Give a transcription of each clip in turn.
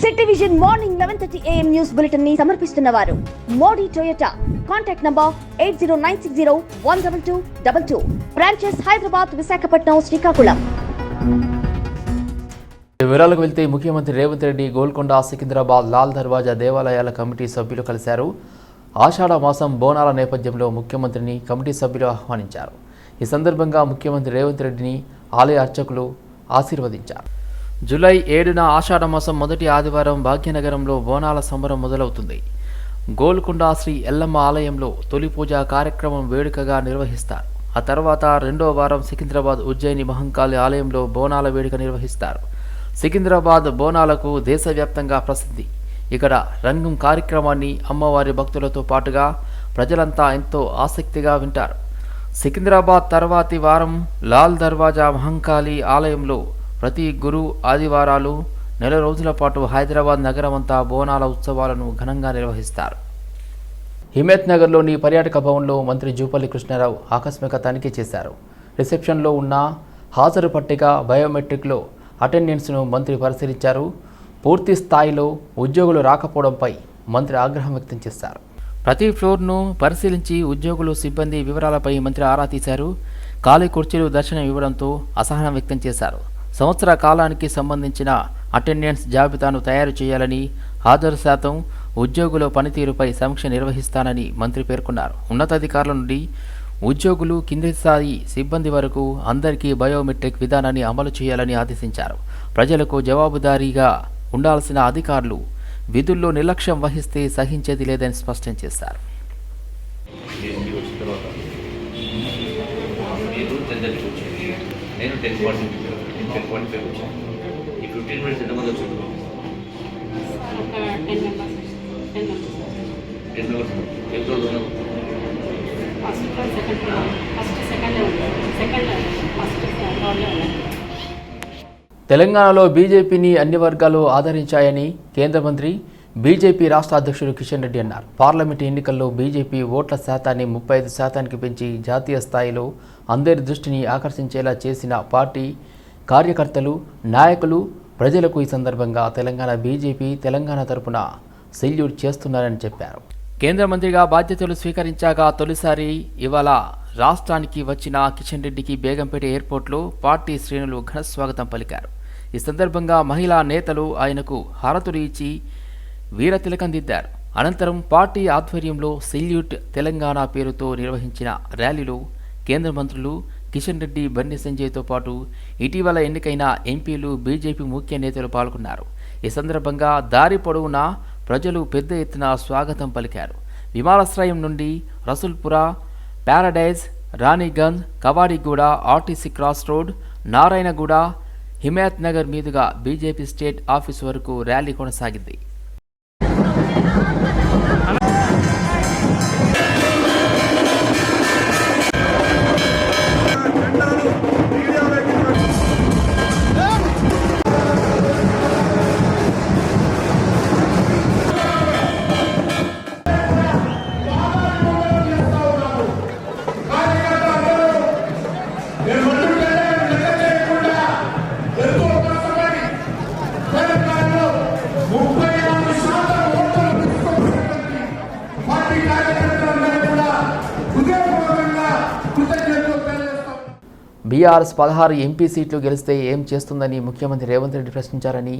City vision morning eleven thirty AM news బులెటిన్ని సమర్పిస్తున్న వారు. Modi Toyota. Contact number eight zero nine six zero one double two double two. Branches Hyderabad Visakhapatnam Srikakulam. వివరాలకు వెళ్తే ముఖ్యమంత్రి రేవంత్ రెడ్డి గోల్కొండ సికింద్రాబాద్ లాల్ దర్వాజా దేవాలయాల committee సభ్యులు కలిశారు. ఆషాఢ మాసం బోనాల నేపథ్యంలో ముఖ్యమంత్రిని కమిటీ సభ్యులు ఆహ్వానించారు. ఈ సందర్భంగా ముఖ్యమంత్రి రేవంత్ రెడ్డిని ఆలయ అర్చకులు ఆశీర్వదించారు. జూలై ఏడున ఆషాఢ మాసం మొదటి ఆదివారం భాగ్యనగరంలో బోనాల సంబరం మొదలవుతుంది. గోల్కొండ శ్రీ ఎల్లమ్మ ఆలయంలో తొలి పూజ కార్యక్రమం వేడుకగా నిర్వహిస్తారు. ఆ తర్వాత రెండో వారం సికింద్రాబాద్ ఉజ్జయిని మహంకాళి ఆలయంలో బోనాల వేడుక నిర్వహిస్తారు. సికింద్రాబాద్ బోనాలకు దేశవ్యాప్తంగా ప్రసిద్ధి. ఇక్కడ రంగం కార్యక్రమాన్ని అమ్మవారి భక్తులతో పాటుగా ప్రజలంతా ఎంతో ఆసక్తిగా వింటారు. సికింద్రాబాద్ తర్వాతి వారం లాల్ దర్వాజా మహంకాళి ఆలయంలో ప్రతి గురు ఆదివారాలు నెల రోజుల పాటు హైదరాబాద్ నగరమంతా బోనాల ఉత్సవాలను ఘనంగా నిర్వహిస్తారు. హిమేత్ నగర్లోని పర్యాటక భవన్లో మంత్రి జూపల్లి కృష్ణారావు ఆకస్మిక తనిఖీ చేశారు. రిసెప్షన్లో ఉన్న హాజరు పట్టిక బయోమెట్రిక్లో అటెండెన్స్ను మంత్రి పరిశీలించారు. పూర్తి స్థాయిలో ఉద్యోగులు రాకపోవడంపై మంత్రి ఆగ్రహం వ్యక్తం చేశారు. ప్రతి ఫ్లోర్ను పరిశీలించి ఉద్యోగులు సిబ్బంది వివరాలపై మంత్రి ఆరా తీశారు. ఖాళీ కుర్చీలు దర్శనం ఇవ్వడంతో అసహనం వ్యక్తం చేశారు. సంవత్సర కాలానికి సంబంధించిన అటెండెన్స్ జాబితాను తయారు చేయాలని హాజరు శాతం ఉద్యోగుల పనితీరుపై సమీక్ష నిర్వహిస్తానని మంత్రి పేర్కొన్నారు. ఉన్నతాధికారుల నుండి ఉద్యోగులు కింది స్థాయి సిబ్బంది వరకు అందరికీ బయోమెట్రిక్ విధానాన్ని అమలు చేయాలని ఆదేశించారు. ప్రజలకు జవాబుదారీగా ఉండాల్సిన అధికారులు విధుల్లో నిర్లక్ష్యం వహిస్తే సహించేది లేదని స్పష్టం చేశారు. టెన్ నేను టెన్ ఫార్టీ ఫైవ్ వచ్చాను ఈ ఫిఫ్టీన్ మినిట్స్ ఎంతమంది ten members ten members ten hours ఎన్ని రోజులు ఉన్నావు first second first second second first థర్డ్లో ఉన్నాయి తెలంగాణలో బీజేపీని అన్ని వర్గాలు ఆదరించాయని కేంద్ర మంత్రి బీజేపీ రాష్ట్ర అధ్యక్షుడు కిషన్ రెడ్డి అన్నారు. పార్లమెంటు ఎన్నికల్లో బీజేపీ ఓట్ల శాతాన్ని ముప్పై ఐదు శాతానికి పెంచి జాతీయ స్థాయిలో అందరి దృష్టిని ఆకర్షించేలా చేసిన పార్టీ కార్యకర్తలు నాయకులు ప్రజలకు ఈ సందర్భంగా తెలంగాణ బీజేపీ తెలంగాణ తరపున సెల్యూట్ చేస్తున్నారని చెప్పారు. కేంద్ర మంత్రిగా బాధ్యతలు స్వీకరించాక తొలిసారి ఇవాళ రాష్ట్రానికి వచ్చిన కిషన్ రెడ్డికి బేగంపేట ఎయిర్పోర్ట్లో పార్టీ శ్రేణులు ఘన స్వాగతం పలికారు. ఈ సందర్భంగా మహిళా నేతలు ఆయనకు హారతులు ఇచ్చి వీరతిలకం దిద్దారు. అనంతరం పార్టీ ఆధ్వర్యంలో సెల్యూట్ తెలంగాణ పేరుతో నిర్వహించిన ర్యాలీలో కేంద్ర మంత్రులు కిషన్ రెడ్డి బండి సంజయ్తో పాటు ఇటీవల ఎన్నికైన ఎంపీలు బీజేపీ ముఖ్య నేతలు పాల్గొన్నారు. ఈ సందర్భంగా దారి పొడవునా ప్రజలు పెద్ద ఎత్తున స్వాగతం పలికారు. విమానాశ్రయం నుండి Rasoolpura Paradise Ranigunj Kavadiguda RTC cross road Narayanaguda Himayat Nagar మీదుగా బీజేపీ స్టేట్ ఆఫీస్ వరకు ర్యాలీ కొనసాగింది. బీఆర్ఎస్ పదహారు ఎంపీ సీట్లు గెలిస్తే ఏం చేస్తుందని ముఖ్యమంత్రి రేవంత్ రెడ్డి ప్రశ్నించారని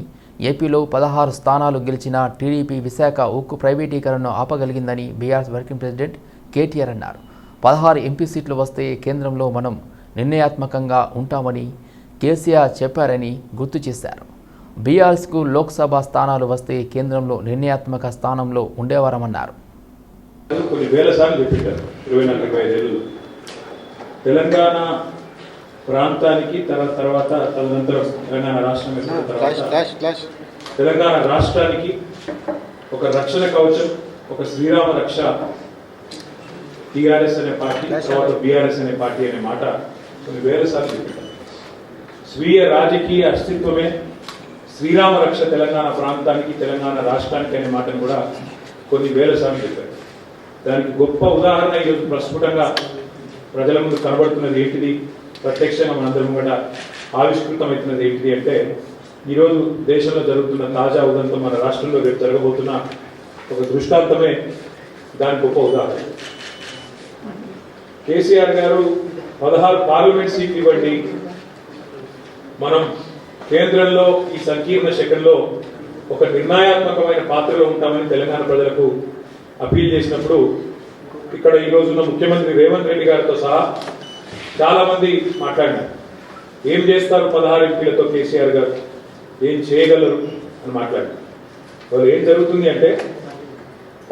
ఏపీలో పదహారు స్థానాలు గెలిచిన టీడీపీ విశాఖ ఉక్కు ప్రైవేటీకరణను ఆపగలిగిందని బీఆర్ఎస్ వర్కింగ్ ప్రెసిడెంట్ కేటీఆర్ అన్నారు. పదహారు ఎంపీ సీట్లు వస్తే కేంద్రంలో మనం నిర్ణయాత్మకంగా ఉంటామని కేసీఆర్ చెప్పారని గుర్తు చేశారు. బీఆర్ఎస్కు లోక్సభ స్థానాలు వస్తే కేంద్రంలో నిర్ణయాత్మక స్థానంలో ఉండేవారమన్నారు. కొన్ని వేల సార్లు తెలంగాణ ప్రాంతానికి తర్వాత తర్వాత తదనంతరం తెలంగాణ రాష్ట్రం తర్వాత తెలంగాణ రాష్ట్రానికి ఒక రక్షణ కవచం ఒక శ్రీరామ రక్ష టిఆర్ఎస్ అనే పార్టీ తర్వాత బీఆర్ఎస్ అనే పార్టీ అనే మాట కొన్ని వేల సార్లు స్వీయ రాజకీయ అస్తిత్వమే శ్రీరామ రక్ష తెలంగాణ ప్రాంతానికి తెలంగాణ రాష్ట్రానికి అనే మాటను కూడా కొన్ని వేల సార్లు చెప్పారు. దానికి గొప్ప ఉదాహరణ ఈరోజు ప్రస్ఫుటంగా ప్రజల ముందు కనబడుతున్నది ఏంటిది? ప్రత్యక్షంగా మనందరం కూడా ఆవిష్కృతమవుతున్నది ఏంటిది అంటే ఈరోజు దేశంలో జరుగుతున్న తాజా ఉదంతం మన రాష్ట్రంలో రేపు జరగబోతున్న ఒక దృష్టాంతమే దానికి ఒక ఉదాహరణ. కేసీఆర్ గారు పదహారు పార్లమెంట్ సీట్లు ఇవ్వండి. మనం కేంద్రంలో ఈ సంకీర్ణ శకంలో ఒక నిర్ణయాత్మకమైన పాత్రలో ఉంటామని తెలంగాణ ప్రజలకు అప్పీల్ చేసినప్పుడు ఇక్కడ ఈ రోజున ముఖ్యమంత్రి రేవంత్ రెడ్డి గారితో సహా చాలా మంది మాట్లాడినారు. ఏం చేస్తారు పదహారు ఎంపీలతో కేసీఆర్ గారు? ఏం చేయగలరు అని మాట్లాడినారు. వాళ్ళు ఏం జరుగుతుంది అంటే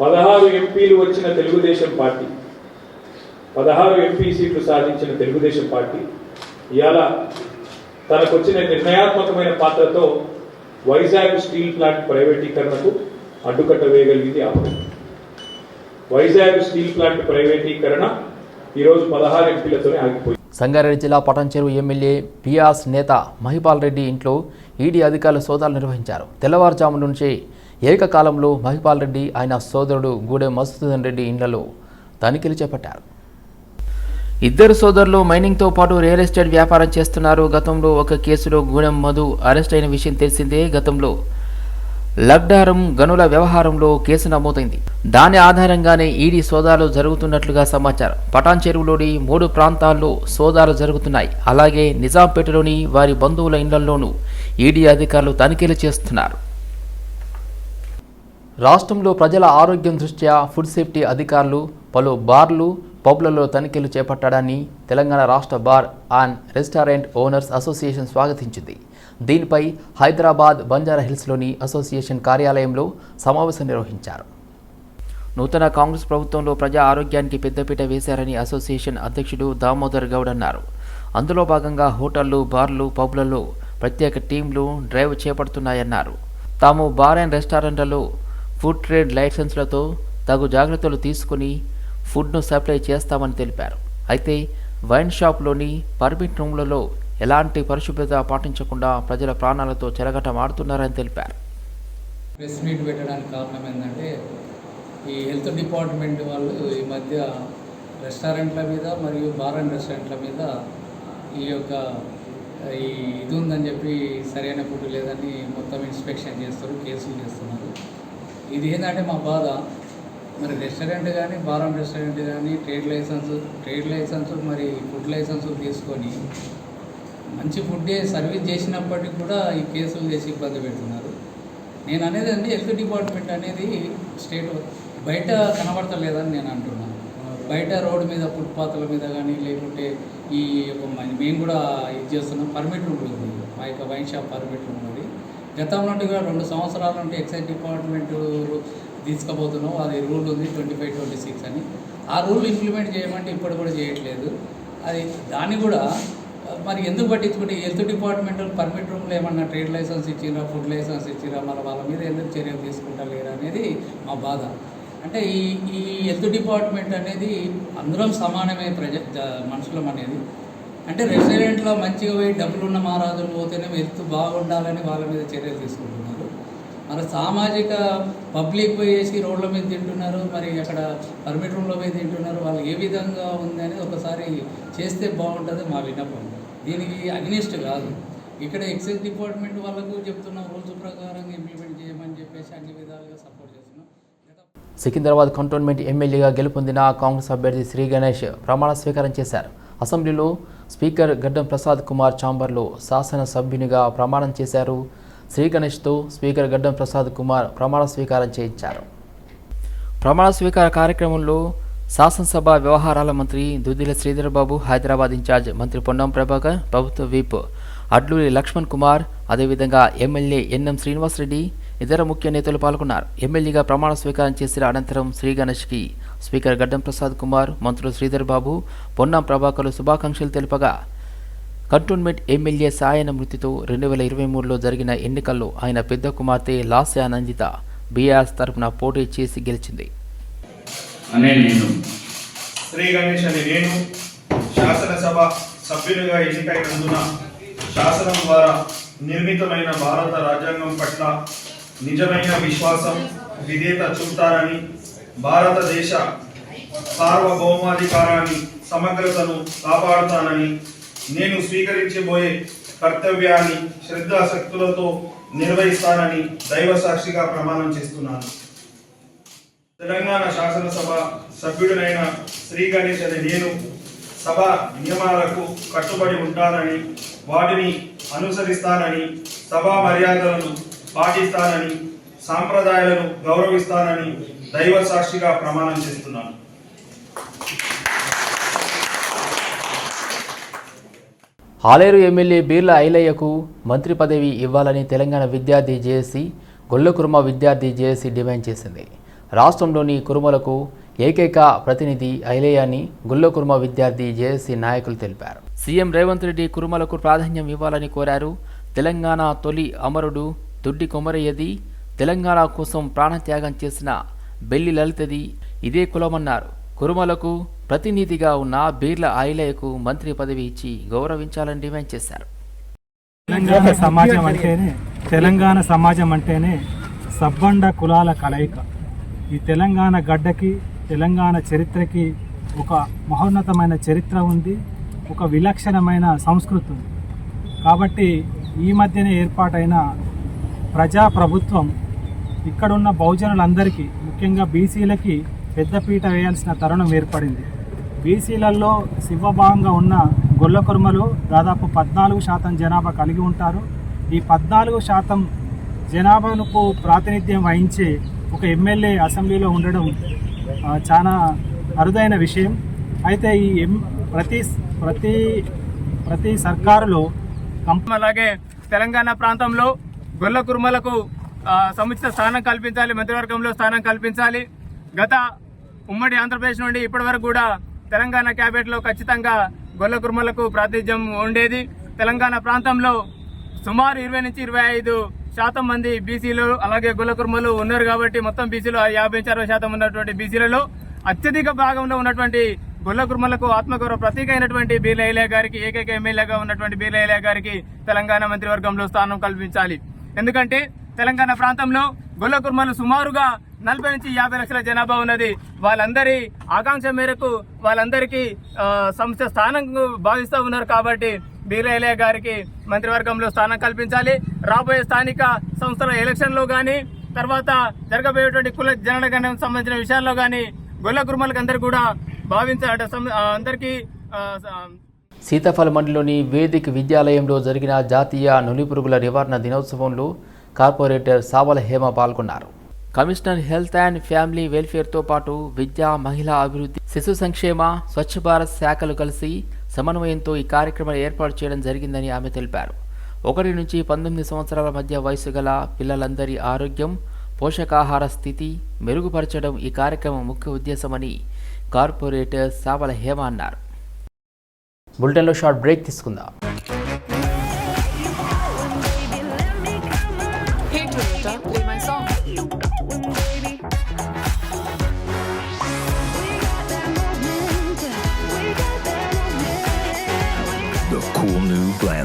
పదహారు ఎంపీలు వచ్చిన తెలుగుదేశం పార్టీ పదహారు ఎంపీ సీట్లు సాధించిన తెలుగుదేశం పార్టీ ఇవాళ తనకు వచ్చిన నిర్ణయాత్మకమైన పాత్రతో వైజాగ్ స్టీల్ ప్లాంట్ ప్రైవేటీకరణకు అడ్డుకట్ట వేయగలిగింది ఆ వైజాగ్ స్టీల్ ప్లాంట్ ప్రైవేటీకరణ ఈరోజు పదహారు ఎంపీలతోనే ఆగిపోయింది. సంగారెడ్డి జిల్లా పటాన్చెరు ఎమ్మెల్యే పియాస్ నేత మహిపాల్ రెడ్డి ఇంట్లో ఈడీ అధికారులు సోదాలు నిర్వహించారు. తెల్లవారుజాము నుంచి ఏకకాలంలో మహిపాల్ రెడ్డి ఆయన సోదరుడు గూడెం మధుసూదన్ రెడ్డి ఇండ్లలో తనిఖీలు చేపట్టారు. ఇద్దరు సోదరులు మైనింగ్తో పాటు రియల్ ఎస్టేట్ వ్యాపారం చేస్తున్నారు. గతంలో ఒక కేసులో గూడెం మధు అరెస్ట్ అయిన విషయం తెలిసిందే. గతంలో లగ్డారం గనుల వ్యవహారంలో కేసు నమోదైంది. దాని ఆధారంగానే ఈడీ సోదాలు జరుగుతున్నట్లుగా సమాచారం. పటాన్ చెరువులోని మూడు ప్రాంతాల్లో సోదాలు జరుగుతున్నాయి. అలాగే నిజాంపేటలోని వారి బంధువుల ఇళ్ళలోనూ ఈడీ అధికారులు తనిఖీలు చేస్తున్నారు. రాష్ట్రంలో ప్రజల ఆరోగ్యం దృష్ట్యా ఫుడ్ సేఫ్టీ అధికారులు పలు బార్లు పబ్లలో తనిఖీలు చేపట్టడాన్ని తెలంగాణ రాష్ట్ర bar and restaurant owners association స్వాగతించింది. దీనిపై హైదరాబాద్ బంజారా హిల్స్లోని అసోసియేషన్ కార్యాలయంలో సమావేశం నిర్వహించారు. నూతన కాంగ్రెస్ ప్రభుత్వంలో ప్రజా ఆరోగ్యానికి పెద్దపీట వేశారని అసోసియేషన్ అధ్యక్షుడు దామోదర్ గౌడ్ అన్నారు. అందులో భాగంగా హోటళ్ళు బార్లు పబ్లలో ప్రత్యేక టీంలు డ్రైవ్ చేపడుతున్నాయన్నారు. తాము బార్ అండ్ రెస్టారెంట్లలో ఫుడ్ ట్రేడ్ లైసెన్స్లతో తగు జాగ్రత్తలు తీసుకుని ఫుడ్ను సప్లై చేస్తామని తెలిపారు. అయితే వైన్ షాప్లోని పర్మిట్ రూమ్లలో ఎలాంటి పరిశుభ్రత పాటించకుండా ప్రజల ప్రాణాలతో చెరగటమాడుతున్నారని తెలిపారు. ప్రెస్ మీట్ పెట్టడానికి కారణం ఏంటంటే ఈ హెల్త్ డిపార్ట్మెంట్ వాళ్ళు ఈ మధ్య రెస్టారెంట్ల మీద మరియు బార్ అండ్ రెస్టారెంట్ల మీద ఈ యొక్క ఈ ఇది ఉందని చెప్పి సరైన ఫుడ్ లేదని మొత్తం ఇన్స్పెక్షన్ చేస్తారు కేసులు చేస్తున్నారు. ఇది ఏంటంటే మా బాధ. మరి రెస్టారెంట్ కానీ బార్ అండ్ రెస్టారెంట్ కానీ ట్రేడ్ లైసెన్స్ ట్రేడ్ లైసెన్స్ మరి ఫుడ్ లైసెన్స్ తీసుకొని మంచి ఫుడ్డే సర్వీస్ చేసినప్పటికీ కూడా ఈ కేసులు చేసి ఇబ్బంది పెడుతున్నారు. నేను అనేది అండి హెల్త్ డిపార్ట్మెంట్ అనేది స్టేట్ బయట కనబడతలేదని నేను అంటున్నాను. బయట రోడ్డు మీద ఫుట్పాత్ల మీద కానీ లేకుంటే ఈ యొక్క మ- మేము కూడా ఇది చేస్తున్నాం. పర్మిట్ ఉంటుంది. మా యొక్క వైన్ షాప్ పర్మిట్ ఉన్నది గతం నుండి కూడా రెండు సంవత్సరాల నుండి ఎక్సైజ్ డిపార్ట్మెంట్ తీసుకుపోతున్నాం. అది రూల్ ఉంది ట్వంటీ ఫైవ్ ట్వంటీ సిక్స్ అని. ఆ రూల్ ఇంప్లిమెంట్ చేయమంటే ఇప్పుడు కూడా చేయట్లేదు. అది దాన్ని కూడా మరి ఎందుకు పట్టించుకుంటే హెల్త్ డిపార్ట్మెంట్ పర్మిట్ రూమ్లో ఏమన్నా ట్రేడ్ లైసెన్స్ ఇచ్చిరా ఫుడ్ లైసెన్స్ ఇచ్చిరా మన వాళ్ళ మీద ఎందుకు చర్యలు తీసుకుంటా లేరా అనేది మా బాధ. అంటే ఈ ఈ హెల్త్ డిపార్ట్మెంట్ అనేది అందరం సమానమే ప్రజ మనుషులం అనేది. అంటే రెస్టారెంట్లో మంచిగా పోయి డబ్బులు ఉన్న మహారాజులు పోతేనే హెల్త్ బాగుండాలని వాళ్ళ మీద చర్యలు తీసుకుంటున్నారు. మరి సామాజిక పబ్లిక్ పోయేసి రోడ్ల మీద తింటున్నారు మరి అక్కడ పర్మిట్ రూమ్లో పోయి తింటున్నారు వాళ్ళు ఏ విధంగా ఉంది అనేది ఒకసారి చేస్తే బాగుంటుంది మా విన్నపం. దీనికి అగ్నిస్ట్ కాదు. ఇక్కడ ఎక్సైజ్ డిపార్ట్మెంట్ వాళ్ళకు చెప్తున్న రూల్స్ ప్రకారం ఇంప్లిమెంట్ చేయమని చెప్పేసి అన్ని విధాలుగా సపోర్ట్ చేస్తున్నాం. సికింద్రాబాద్ కంటోన్మెంట్ ఎమ్మెల్యేగా గెలుపొందిన కాంగ్రెస్ అభ్యర్థి శ్రీ గణేష్ ప్రమాణ స్వీకారం చేశారు. అసెంబ్లీలో స్పీకర్ గడ్డం ప్రసాద్ కుమార్ ఛాంబర్లో శాసనసభ్యునిగా ప్రమాణం చేశారు. శ్రీ గణేష్తో స్పీకర్ గడ్డం ప్రసాద్ కుమార్ ప్రమాణ స్వీకారం చేయించారు. ప్రమాణ స్వీకార కార్యక్రమంలో శాసనసభ వ్యవహారాల మంత్రి దుద్దిల శ్రీధర్ బాబు హైదరాబాద్ ఇన్ఛార్జ్ మంత్రి పొన్నం ప్రభాకర్ ప్రభుత్వ వీప్ అడ్లూరి లక్ష్మణ్ కుమార్ అదేవిధంగా ఎమ్మెల్యే ఎన్ఎం శ్రీనివాసరెడ్డి ఇతర ముఖ్య నేతలు పాల్గొన్నారు. ఎమ్మెల్యేగా ప్రమాణ స్వీకారం చేసిన అనంతరం శ్రీ గణేష్కి స్పీకర్ గడ్డం ప్రసాద్ కుమార్ మంత్రులు శ్రీధర్ బాబు పొన్నం ప్రభాకర్లు శుభాకాంక్షలు తెలుపగా కంటోన్మెంట్ ఎమ్మెల్యే సాయన మృతితో రెండు వేల ఇరవై మూడులో జరిగిన ఎన్నికల్లో ఆయన పెద్ద కుమార్తె లాస్య ఆనందిత బీఆర్ఎస్ తరఫున పోటీ చేసి గెలిచింది. అనే నేను. శ్రీ గణేష్ అని నేను శాసనసభ సభ్యునిగా ఎన్నికైనందున శాసనం ద్వారా నిర్మితమైన భారత రాజ్యాంగం పట్ల నిజమైన విశ్వాసం విధేత చూపుతారని భారతదేశ సార్వభౌమాధికారాన్ని సమగ్రతను కాపాడుతానని నేను స్వీకరించబోయే కర్తవ్యాన్ని శ్రద్ధాశక్తులతో నిర్వహిస్తానని దైవ సాక్షిగా ప్రమాణం చేస్తున్నాను. తెలంగాణ శాసనసభ సభ్యుడినైన శ్రీ గణేష్ అనే నేను సభ నియమాలకు కట్టుబడి ఉంటానని వాటిని అనుసరిస్తానని సభా మర్యాదలను పాటిస్తానని సాంప్రదాయాలను గౌరవిస్తానని దైవ సాక్షిగా ప్రమాణం చేస్తున్నాను. ఆలేరు ఎమ్మెల్యే బీర్ల ఐలయ్యకు మంత్రి పదవి ఇవ్వాలని తెలంగాణ విద్యార్థి జేఏసీ గొల్లకుర్మ విద్యార్థి జేఏసీ డిమాండ్ చేసింది. రాష్ట్రంలోని కురుమలకు ఏకైక ప్రతినిధి ఐలయ్య అని గుల్లకుర్మ విద్యార్థి జేఏసీ నాయకులు తెలిపారు. సీఎం రేవంత్ రెడ్డి కురుమలకు ప్రాధాన్యం ఇవ్వాలని కోరారు. తెలంగాణ తొలి అమరుడు దుడ్డి కొమరయ్యది తెలంగాణ కోసం ప్రాణత్యాగం చేసిన బెల్లి లలితది. ఇదే కులమన్నారు. కురుమలకు ప్రతినిధిగా ఉన్న బీర్ల ఐలేయకు మంత్రి పదవి ఇచ్చి గౌరవించాలని డిమాండ్ చేశారు. తెలంగాణ సమాజం అంటేనే తెలంగాణ సమాజం అంటేనే సబ్బండ కులాల కలయిక. ఈ తెలంగాణ గడ్డకి తెలంగాణ చరిత్రకి ఒక మహోన్నతమైన చరిత్ర ఉంది ఒక విలక్షణమైన సంస్కృతి ఉంది. కాబట్టి ఈ మధ్యనే ఏర్పాటైన ప్రజా ప్రభుత్వం ఇక్కడున్న బహుజనులందరికీ ముఖ్యంగా బీసీలకి పెద్దపీట వేయాల్సిన తరుణం ఏర్పడింది. బీసీలలో శివభాగంగా ఉన్న గొల్లకుర్మలు దాదాపు పద్నాలుగు శాతం జనాభా కలిగి ఉంటారు. ఈ పద్నాలుగు శాతం జనాభాకు ప్రాతినిధ్యం వహించే ఒక ఎమ్మెల్యే అసెంబ్లీలో ఉండడం చాలా అరుదైన విషయం. అయితే ఈ ఎం ప్రతి ప్రతి ప్రతి సర్కారులో కంప అలాగే తెలంగాణ ప్రాంతంలో గొల్ల కుర్మలకు సముచిత స్థానం కల్పించాలి మంత్రివర్గంలో స్థానం కల్పించాలి. గత ఉమ్మడి ఆంధ్రప్రదేశ్ నుండి ఇప్పటి వరకు కూడా తెలంగాణ క్యాబినెట్లో ఖచ్చితంగా గొల్ల కుర్మలకు ప్రాతినిధ్యం ఉండేది. తెలంగాణ ప్రాంతంలో సుమారు ఇరవై నుంచి ఇరవై ఐదు శాతం మంది బీసీలు అలాగే గులకుర్మలు ఉన్నారు కాబట్టి మొత్తం బీసీలు యాభై నుంచి అరవై శాతం ఉన్నటువంటి బీసీలలో అత్యధిక భాగంలో ఉన్నటువంటి గుల్లకుర్మలకు ఆత్మగౌరవ ప్రతీక అయినటువంటి బీర్లయ్య గారికి ఏకైక ఎమ్మెల్యేగా ఉన్నటువంటి బీలైలే గారికి తెలంగాణ మంత్రివర్గంలో స్థానం కల్పించాలి. ఎందుకంటే తెలంగాణ ప్రాంతంలో గొల్లకుర్మలు సుమారుగా నలభై నుంచి యాభై లక్షల జనాభా ఉన్నది. వాళ్ళందరి ఆకాంక్ష మేరకు వాళ్ళందరికీ సంస్థ స్థానం భావిస్తూ ఉన్నారు కాబట్టి బీరయ్య గారికి మంత్రివర్గంలో స్థానం కల్పించాలి. రాబోయే స్థానిక సంస్థల ఎలక్షన్లో కానీ తర్వాత జరగబోయేటువంటి కుల జనగణం సంబంధించిన విషయాల్లో కానీ గొల్ల కుర్మలకు అందరు కూడా భావించాలంటే అందరికీ సీతాఫల మండలిలోని వేదిక విద్యాలయంలో జరిగిన జాతీయ నులిపురుగుల నివారణ దినోత్సవంలో కార్పొరేటర్ సావల హేమ పాల్గొన్నారు. కమిషనర్ హెల్త్ అండ్ ఫ్యామిలీ వెల్ఫేర్తో పాటు విద్యా మహిళా అభివృద్ధి శిశు సంక్షేమ స్వచ్ఛ భారత్ శాఖలు కలిసి సమన్వయంతో ఈ కార్యక్రమం ఏర్పాటు చేయడం జరిగిందని ఆమె తెలిపారు. ఒకటి నుంచి పంతొమ్మిది సంవత్సరాల మధ్య వయసు గల పిల్లలందరి ఆరోగ్యం పోషకాహార స్థితి మెరుగుపరచడం ఈ కార్యక్రమం ముఖ్య ఉద్దేశమని కార్పొరేటర్ సావల హేమ అన్నారు. బులెటిన్లో షార్ట్ బ్రేక్ తీసుకుందాం.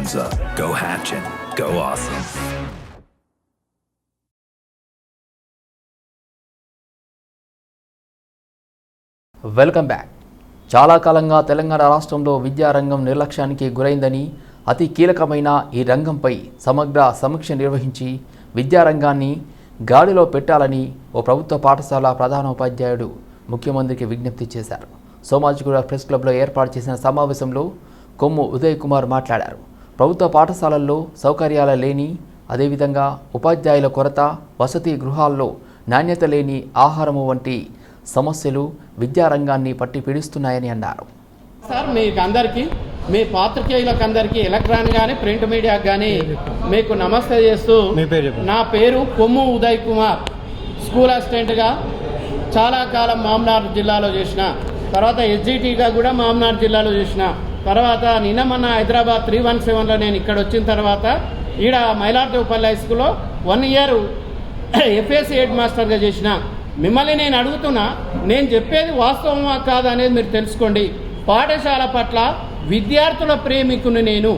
New up. Go hatching. Go awesome. Welcome back చాలా కాలంగా తెలంగాణ రాష్ట్రంలో విద్యారంగం నిర్లక్ష్యానికి గురైందని అతి కీలకమైన ఈ రంగంపై సమగ్ర సమీక్ష నిర్వహించి విద్యారంగాన్ని గాడిలో పెట్టాలని ఓ ప్రభుత్వ పాఠశాల ప్రధానోపాధ్యాయుడు ముఖ్యమంత్రికి విజ్ఞప్తి చేశారు సోమాజిగూడ ప్రెస్ క్లబ్లో ఏర్పాటు చేసిన సమావేశంలో కొమ్ము ఉదయ్ కుమార్ మాట్లాడారు ప్రభుత్వ పాఠశాలల్లో సౌకర్యాల లేని అదేవిధంగా ఉపాధ్యాయుల కొరత వసతి గృహాల్లో నాణ్యత లేని ఆహారము వంటి సమస్యలు విద్యారంగాన్ని పట్టి పీడిస్తున్నాయని అన్నారు. సార్ మీకు అందరికీ మీ పాత్రికేయులకు అందరికీ ఎలక్ట్రానిక్ కానీ ప్రింట్ మీడియాకి కానీ మీకు నమస్తే చేస్తూ నా పేరు కొమ్ము ఉదయ్ కుమార్. స్కూల్ అసిస్టెంట్గా చాలా కాలం మామ్నార్ జిల్లాలో చేసిన తర్వాత ఎస్జిటిగా కూడా మామ్నార్ జిల్లాలో చేసిన తర్వాత నిన్నమన్న హైదరాబాద్ త్రీ వన్ సెవెన్లో నేను ఇక్కడ వచ్చిన తర్వాత ఈడ మైలార్దేవపల్లి హై స్కూల్లో వన్ ఇయర్ ఎఫ్ఎస్సి హెడ్ మాస్టర్గా చేసిన. మిమ్మల్ని నేను అడుగుతున్నా నేను చెప్పేది వాస్తవమా కాదు అనేది మీరు తెలుసుకోండి. పాఠశాల పట్ల విద్యార్థుల ప్రేమికుని నేను.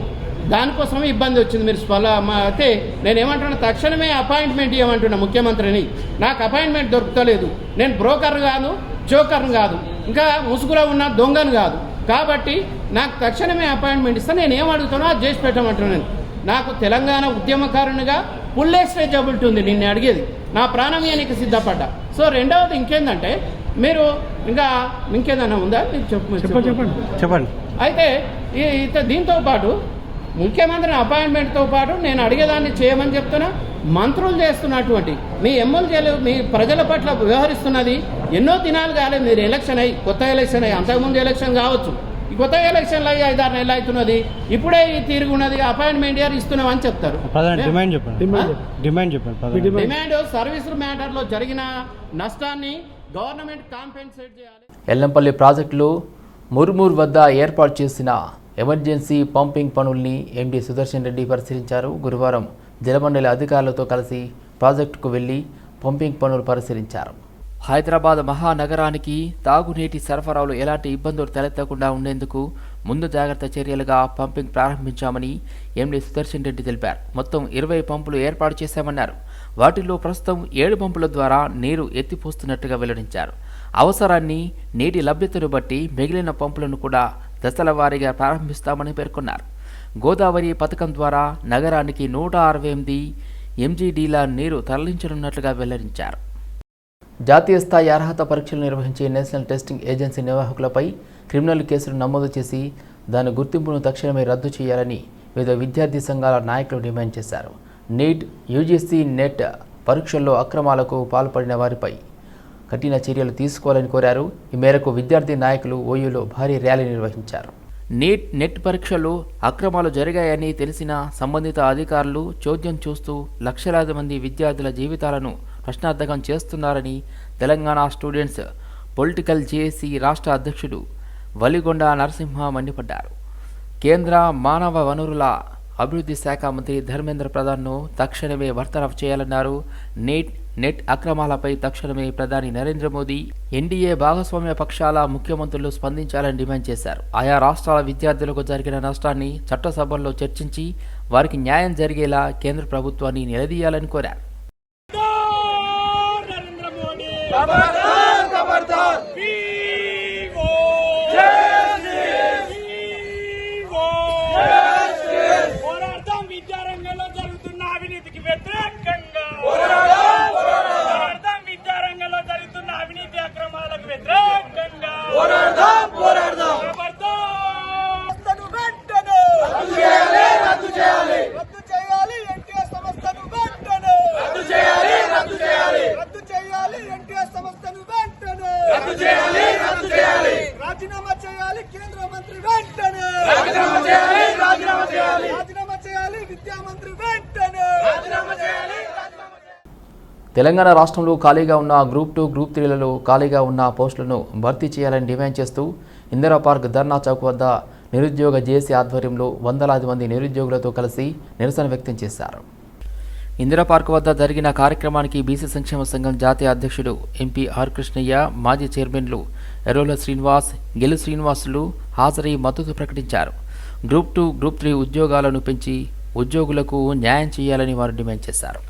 దానికోసమే ఇబ్బంది వచ్చింది మీరు స్వల అయితే నేనేమంటున్నా తక్షణమే అపాయింట్మెంట్ ఇవ్వమంటున్నా ముఖ్యమంత్రిని. నాకు అపాయింట్మెంట్ దొరుకుతలేదు. నేను బ్రోకర్ కాదు జోకర్ని కాదు. ఇంకా ముసుగులో ఉన్న దొంగను కాదు. కాబట్టి నాకు తక్షణమే అపాయింట్మెంట్ ఇస్తే నేను ఏం అడుగుతానో అది చేసి పెట్టమంటున్నాను. నాకు తెలంగాణ ఉద్యమకారునిగా ఫుల్ స్ట్రెచబిలిటీ ఉంది నిన్ను అడిగేది. నా ప్రాణం నీకు సిద్ధపడ్డా. సో రెండవది ఇంకేందంటే మీరు ఇంకా ఇంకేదన్నా ఉందా? మీరు చెప్పు చెప్పండి చెప్పండి. అయితే ఈ ఇత- దీంతో పాటు ముఖ్యమంత్రి అపాయింట్మెంట్తో పాటు నేను అడిగేదాన్ని చేయమని చెప్తున్నా. మంత్రులు చేస్తున్నటువంటి మీ ఎమ్మెల్యేలు మీ ప్రజల పట్ల వ్యవహరిస్తున్నది ఎన్నో దినాలు కాలేదు మీరు ఎలక్షన్ అయ్యి కొత్త ఎలక్షన్ అయ్యి అంతకుముందు ఎలక్షన్ కావచ్చు. కొత్త ఎలక్షన్లు అయ్యి ఐదారు నెలలు అవుతున్నది. ఇప్పుడే ఈ తిరుగున్నది అపాయింట్మెంట్ ఇయర్ ఇస్తున్నాం అని చెప్తారు డిమాండ్ చెప్పండి. డిమాండ్ చెప్పండి. డిమాండ్ సర్వీస్ మ్యాటర్లో జరిగిన నష్టాన్ని గవర్నమెంట్ కాంపెన్సేట్ చేయాలి. ఎల్లంపల్లి ప్రాజెక్టులో ముర్మూర్ వద్ద ఏర్పాటు చేసిన ఎమర్జెన్సీ పంపింగ్ పనుల్ని ఎండీ సుదర్శన్ రెడ్డి పరిశీలించారు. గురువారం జలమండలి అధికారులతో కలిసి ప్రాజెక్టుకు వెళ్ళి పంపింగ్ పనులు పరిశీలించారు. హైదరాబాద్ మహానగరానికి తాగునీటి సరఫరాలో ఎలాంటి ఇబ్బందులు తలెత్తకుండా ఉండేందుకు ముందు జాగ్రత్త చర్యలుగా పంపింగ్ ప్రారంభించామని ఎండీ సుదర్శన్ రెడ్డి తెలిపారు. మొత్తం ఇరవై పంపులు ఏర్పాటు చేశామన్నారు. వాటిలో ప్రస్తుతం ఏడు పంపుల ద్వారా నీరు ఎత్తిపోస్తున్నట్టుగా వెల్లడించారు. అవసరాన్ని నీటి లభ్యతను బట్టి మిగిలిన పంపులను కూడా దశల వారీగా ప్రారంభిస్తామని పేర్కొన్నారు. గోదావరి పథకం ద్వారా నగరానికి నూట అరవై ఎనిమిది ఎంజీడీల నీరు తరలించనున్నట్లుగా వెల్లడించారు. జాతీయ స్థాయి అర్హత పరీక్షలు నిర్వహించే నేషనల్ టెస్టింగ్ ఏజెన్సీ నిర్వాహకులపై క్రిమినల్ కేసులు నమోదు చేసి దాని గుర్తింపును తక్షణమే రద్దు చేయాలని వివిధ విద్యార్థి సంఘాల నాయకులు డిమాండ్ చేశారు. నీట్ యూజీసీ నెట్ పరీక్షల్లో అక్రమాలకు పాల్పడిన వారిపై కఠిన చర్యలు తీసుకోవాలని కోరారు. ఈ మేరకు విద్యార్థి నాయకులు ఓయూలో భారీ ర్యాలీ నిర్వహించారు. నీట్ నెట్ పరీక్షలు అక్రమాలు జరిగాయని తెలిసిన సంబంధిత అధికారులు చోద్యం చూస్తూ లక్షలాది మంది విద్యార్థుల జీవితాలను ప్రశ్నార్థకం చేస్తున్నారని తెలంగాణ స్టూడెంట్స్ పొలిటికల్ జేఏసీ రాష్ట్ర అధ్యక్షుడు వలిగొండ నరసింహ మండిపడ్డారు. కేంద్ర మానవ వనరుల అభివృద్ధి శాఖ మంత్రి ధర్మేంద్ర ప్రధాన్ను తక్షణమే బర్తరఫ్ చేయాలన్నారు. నెట్ నెట్ అక్రమాలపై తక్షణమే ప్రధాని నరేంద్ర మోదీ ఎన్డీఏ భాగస్వామ్య పక్షాల ముఖ్యమంత్రులు స్పందించాలని డిమాండ్ చేశారు. ఆయా రాష్ట్రాల విద్యార్థులకు జరిగిన నష్టాన్ని చట్టసభల్లో చర్చించి వారికి న్యాయం జరిగేలా కేంద్ర ప్రభుత్వాన్ని నిలదీయాలని కోరారు. Vamos! తెలంగాణ రాష్ట్రంలో ఖాళీగా ఉన్న గ్రూప్ టూ గ్రూప్ త్రీలలో ఖాళీగా ఉన్న పోస్టులను భర్తీ చేయాలని డిమాండ్ చేస్తూ ఇందిరా పార్క్ ధర్నా చౌక్ వద్ద నిరుద్యోగ జేసీ ఆధ్వర్యంలో వందలాది మంది నిరుద్యోగులతో కలిసి నిరసన వ్యక్తం చేశారు. ఇందిరా పార్క్ వద్ద జరిగిన కార్యక్రమానికి బీసీ సంక్షేమ సంఘం జాతీయ అధ్యక్షుడు ఎంపీ ఆర్ కృష్ణయ్య మాజీ చైర్మన్లు ఎరోల శ్రీనివాస్ గెలు శ్రీనివాసులు హాజరై మద్దతు ప్రకటించారు. గ్రూప్ టూ గ్రూప్ త్రీ ఉద్యోగాలను పెంచి ఉద్యోగులకు న్యాయం చేయాలని వారు డిమాండ్ చేశారు.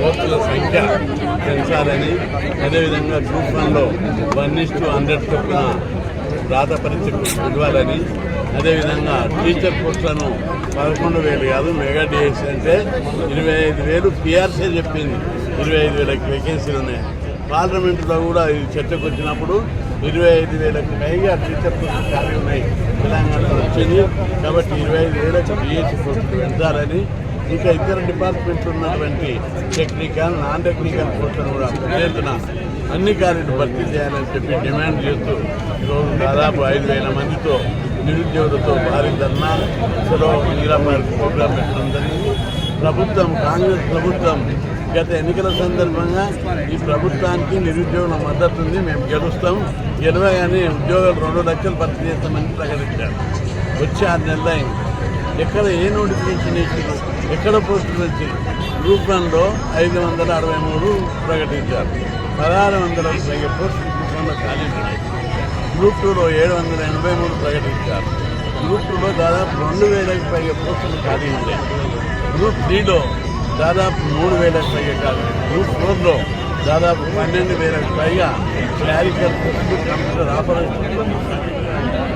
పోస్టుల సంఖ్య పెంచాలని అదేవిధంగా గ్రూప్ వన్లో వన్ ఇస్ టు హండ్రెడ్ చొప్పున రాత పరీక్షకు ఇవ్వాలని అదేవిధంగా టీచర్ పోస్టులను పదకొండు వేలు కాదు మెగా డిఎస్ అంటే ఇరవై ఐదు వేలు పిఆర్సీ చెప్పింది ఇరవై ఐదు వేలకు వేకెన్సీలు ఉన్నాయి పార్లమెంటులో కూడా ఇది చర్చకు వచ్చినప్పుడు ఇరవై ఐదు వేలకు పైగా టీచర్ పోస్టులు ఖాళీ ఉన్నాయి. తెలంగాణలో వచ్చింది కాబట్టి ఇరవై ఐదు వేలకు డిఎస్సీ పోస్టులు పెంచాలని ఇంకా ఇతర డిపార్ట్మెంట్లు ఉన్నటువంటి టెక్నికల్ నాన్ టెక్నికల్ పోస్టులను కూడా పెద్ద అన్ని ఖాళీలు భర్తీ చేయాలని చెప్పి డిమాండ్ చేస్తూ ఈరోజు దాదాపు ఐదు వేల మందితో నిరుద్యోగులతో భారీ ధర్నా సెలవు నీరాపార్క్ ప్రోగ్రాం పెట్టడం జరిగింది. ప్రభుత్వం కాంగ్రెస్ ప్రభుత్వం గత ఎన్నికల సందర్భంగా ఈ ప్రభుత్వానికి నిరుద్యోగుల మద్దతు ఉంది. మేము గెలుస్తాం. గెలవగానే ఉద్యోగాలు రెండు లక్షలు భర్తీ చేస్తామని ప్రకటించారు. వచ్చి ఆరు నెలలు ఎక్కడ ఏ నోటిఫికేషన్ ఇచ్చారు ఎక్కడ పోస్టులు వచ్చి? గ్రూప్ వన్లో ఐదు వందల అరవై మూడు ప్రకటించారు. పదహారు వందల పైగా పోస్టులు గ్రూప్ వన్లో ఖాళీ గ్రూప్ టూలో ఏడు వందల ఎనభై మూడు ప్రకటించారు. గ్రూప్ టూలో దాదాపు రెండు వేలకు పైగా పోస్టులు ఖాళీ ఉన్నాయి. గ్రూప్ త్రీలో దాదాపు మూడు వేలకు పైగా ఖాళీ గ్రూప్ ఫోర్లో దాదాపు పన్నెండు వేలకు పైగా క్లారికల్ పోస్టులు కంప్యూటర్ ఆపరేషన్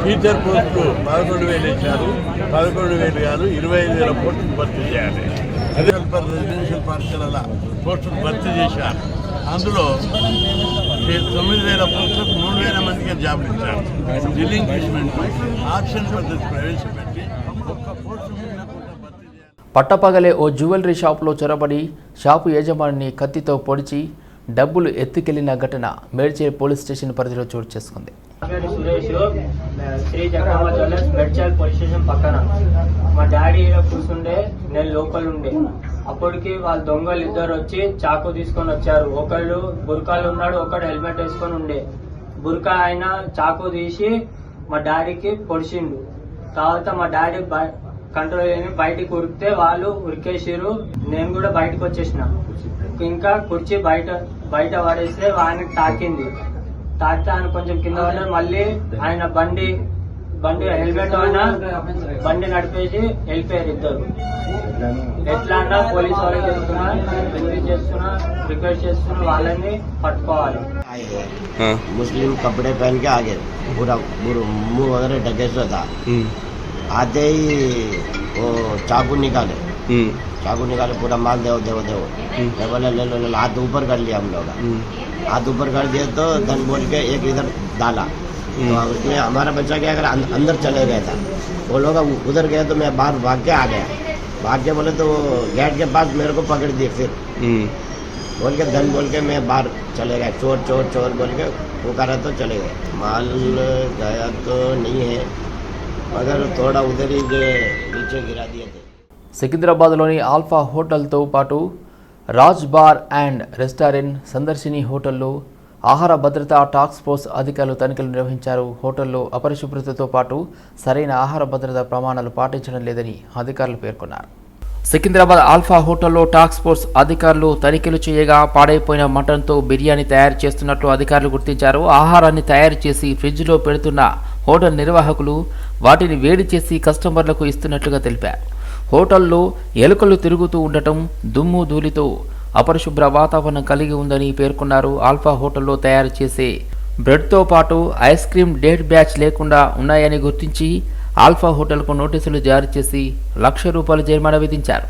టీచర్ పోస్టులు పదకొండు వేలు ఇచ్చారు. పదకొండు వేలు కాదు ఇరవై ఐదు వేల పోస్టులు భర్తీ చేయాలి. అదే రెసిడెన్షియల్ పాఠశాలల పోస్టులు భర్తీ చేశారు. అందులో తొమ్మిది వేల పోస్టులకు మూడు వేల మందికి జాబులు ఇచ్చారు. రిలింక్విష్మెంట్ ఆప్షన్ పద్ధతి ప్రవేశపెట్టి ఒక్క పోస్టు పట్టపగలే ఓ జ్యువెలరీ షాపులో చొరబడి షాపు యజమానిని కత్తితో పొడిచి డబ్బులు ఎత్తుకెళ్ళిన ఘటన మేడ్చేల్ పోలీస్ స్టేషన్ పరిధిలో చోటు చేసుకుంది. Suresh Sri Jagamma jewellers police station పక్కన. మా డాడీ కూర్చుండే నేను లోకల్ ఉండే. అప్పటికి వాళ్ళ దొంగలు ఇద్దరు వచ్చి చాకు తీసుకొని వచ్చారు. ఒకళ్ళు బుర్కాలు ఉన్నాడు ఒకడు హెల్మెట్ వేసుకొని ఉండే. బుర్కా ఆయన చాకు తీసి మా డాడీకి పొడిచిండు. తర్వాత మా డాడీ కంట్రోల్ చేయని బయటికి ఉరికితే వాళ్ళు ఉరికేసిరు నేను కూడా బయటకు వచ్చేసిన. ఇంకా కుర్చీ బయట బయట పడేస్తే ఆయనకి తాకింది తాకితే ఆయన కొంచెం కింద పడ్డాడు మళ్ళీ ఆయన బండి బండి హెల్మెట్ అయినా బండి నడిపేసి వెళ్ళిపోయారు ఇద్దరు ఎట్లా అన్నా పోలీస్ వాళ్ళకి చెప్తున్నా వినతి చేస్తున్నా రిక్వెస్ట్ చేస్తున్నా వాళ్ళని పట్టుకోవాలి मुस्लिम कपड़े पहन के आ गए पूरा पूरा मुंह वगैरह ढके से था आते ही वो चाकू निकाले चाकू निकाले पूरा माल देव देव देव मैं बोला ले लो ले लो हाथ ऊपर कर लिया हम लोग। हाथ ऊपर कर दिया तो धन बोल के एक इधर डाला। तो उसमें हमारा बच्चा क्या कर? अं- अंदर चले गया था। वो लोग उधर गए तो मैं बाहर भाग के आ गया। भाग के बोले तो गेट के पास मेरे को पकड़ दिए फिर। बोल के धन बोल के मैं बाहर चले गए चोर चोर चोर बोल के वो पुकारा तो चले गए। माल गया तो नहीं है मगर थोड़ा उधर ही नीचे गिरा दिए थे। సికింద్రాబాద్లోని ఆల్ఫా హోటల్తో పాటు Raj bar and restaurant Sandarshini హోటల్లో ఆహార భద్రత టాస్క్ ఫోర్స్ అధికారులు తనిఖీలు నిర్వహించారు. హోటల్లో అపరిశుభ్రతతో పాటు సరైన ఆహార భద్రత ప్రమాణాలు పాటించడం లేదని అధికారులు పేర్కొన్నారు. సికింద్రాబాద్ ఆల్ఫా హోటల్లో టాస్క్ ఫోర్స్ అధికారులు తనిఖీలు చేయగా పాడైపోయిన మటన్తో బిర్యానీ తయారు చేస్తున్నట్లు అధికారులు గుర్తించారు. ఆహారాన్ని తయారు చేసి ఫ్రిడ్జ్లో పెడుతున్న హోటల్ నిర్వాహకులు వాటిని వేడి చేసి కస్టమర్లకు ఇస్తున్నట్లుగా తెలిపారు. హోటల్లో ఎలుకలు తిరుగుతూ ఉండటం దుమ్ము ధూళితో అపరిశుభ్ర వాతావరణం కలిగి ఉందని పేర్కొన్నారు ఆల్ఫా హోటల్లో తయారు చేసే. బ్రెడ్తో పాటు ఐస్ క్రీమ్ డేట్ బ్యాచ్ లేకుండా ఉన్నాయని గుర్తించి ఆల్ఫా హోటల్కు నోటీసులు జారీ చేసి లక్ష రూపాయల జరిమానా విధించారు.